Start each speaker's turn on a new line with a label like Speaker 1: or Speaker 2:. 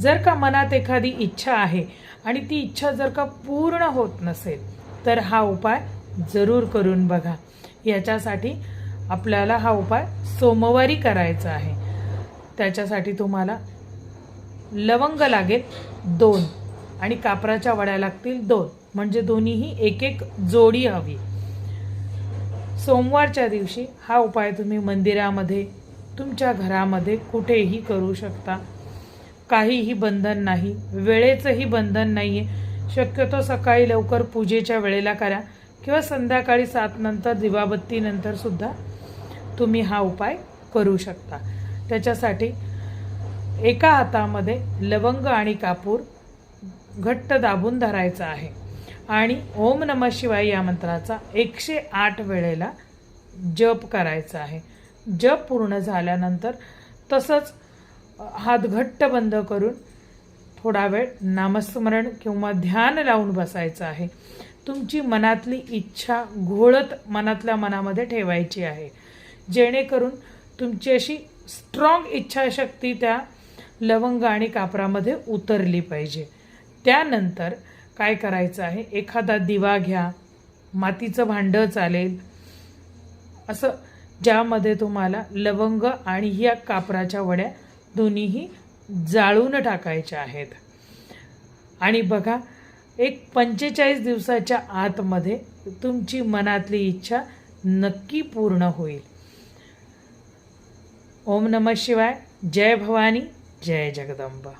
Speaker 1: जर का मनात एखादी इच्छा आहे आणि ती इच्छा जर का पूर्ण होत नसेल तर हा उपाय जरूर करून बघा. याच्यासाठी आपल्याला हा उपाय सोमवारी करायचा आहे. त्याच्यासाठी तुम्हाला लवंग लागेल दोन आणि कापराच्या वड्या लागतील दोन. म्हणजे दोन्हीही एक एक जोडी हवी. सोमवारच्या दिवशी हा उपाय तुम्ही मंदिरामध्ये तुमच्या घरामध्ये कुठेही करू शकता. काहीही बंधन नाही. वेळेचंही बंधन नाही आहे शक्यतो सकाळी लवकर पूजेच्या वेळेला करा किंवा संध्याकाळी सात नंतर दिवाबत्तीनंतर सुद्धा तुम्ही हा उपाय करू शकता. त्याच्यासाठी एका हातामध्ये लवंग आणि कापूर घट्ट दाबून धरायचा आहे. आणि ओम नम शिवाय या मंत्राचा एकशे आठ वेळेला जप करायचा आहे. जप पूर्ण झाल्यानंतर तसंच हात घट्ट बंद करून थोडा वेळ नामस्मरण किंवा ध्यान लावून बसायचं आहे. तुमची मनातली इच्छा घोळत मनातल्या मनामध्ये ठेवायची आहे. जेणेकरून तुमची अशी स्ट्रॉंग इच्छाशक्ती त्या लवंग आणि कापरामध्ये उतरली पाहिजे. त्यानंतर काय करायचं आहे? एखादा दिवा घ्या. मातीचं भांडं चालेल. असं ज्यामध्ये तुम्हाला लवंग आणि ह्या कापराच्या वड्या दोन्हीही जाळून टाकायच्या आहेत. आणि बघा एक पंचेचाळीस दिवसाच्या आतमध्ये तुमची मनातली इच्छा नक्की पूर्ण होईल. ओम नमः शिवाय. जय भवानी. जय जगदंबा.